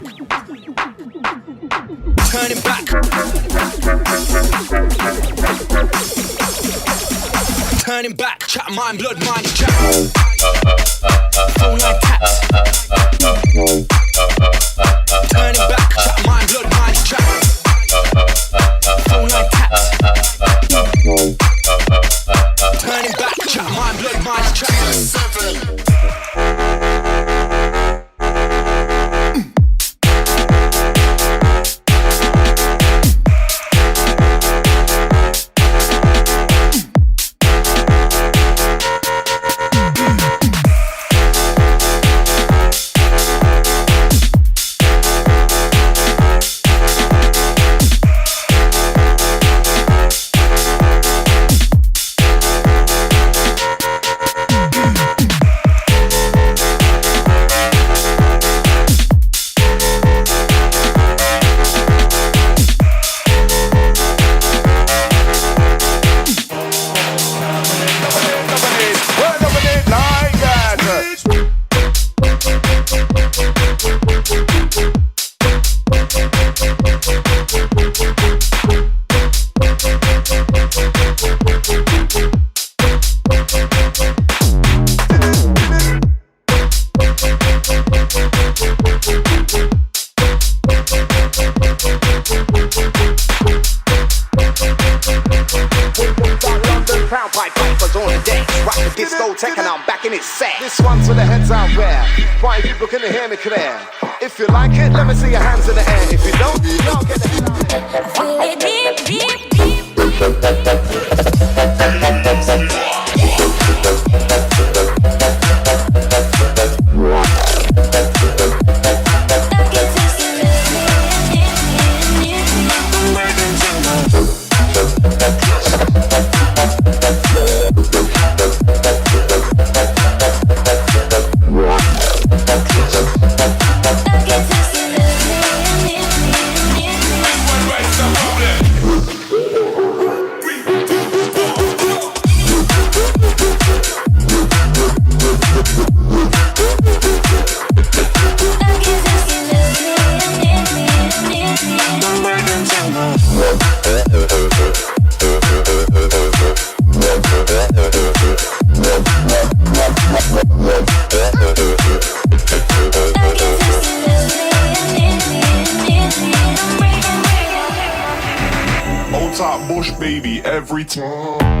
Turning back. Turning back. Chat mind, blood, mind, chat. Phone line the deck. Rock the discotheque and I'm back in its set. This one's for the heads out there. Why people can hear me clear? If you like it, let me see your hands in the air. If you don't, you don't get the hell out of here. Baby every time.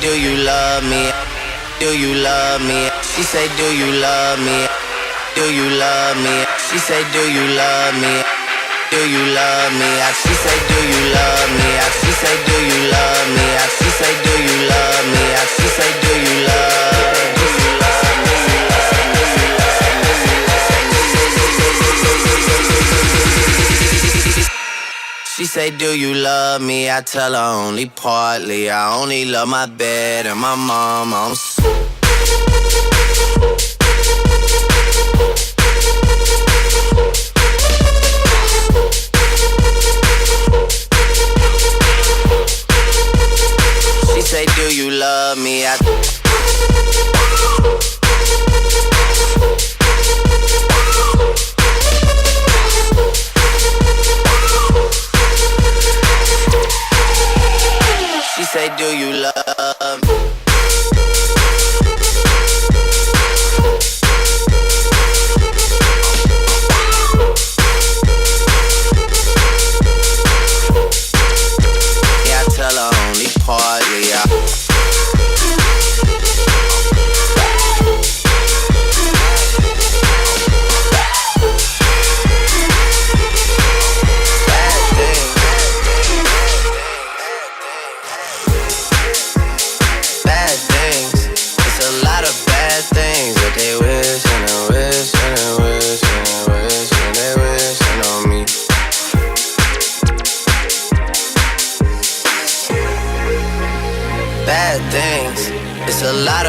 Do you love me? Do you love me? She said, Do you love me? Do you love me? She said, Do you love me? Do you love me? She say, Do you love me? Me? She say, Do you love me? Me? She say, Do you love me? Me? She say, Do you love? She say, Do you love me? I tell her only partly. I only love my bed and my mom. I'm so love me? I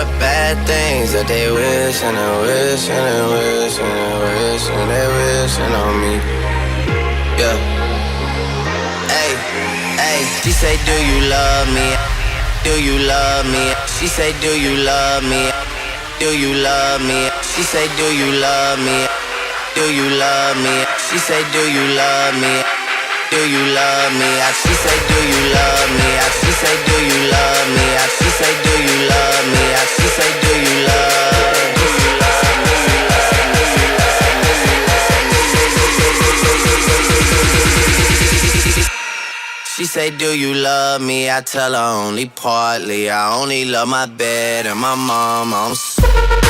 Of bad things that they wish and they wish and they wish and they wish and they wishing on me. Yeah. Hey, hey. She say, Do you love me? Do you love me? She say, Do you love me? Do you love me? She say, Do you love me? Do you love me? She say, Do you love me? Do you love me? She say, Do you love me? She say, Do you love me? She say, Do you love me? She say, Do you love me? I tell her only partly. I only love my bed and my mom. I'm so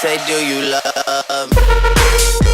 say, do you love me?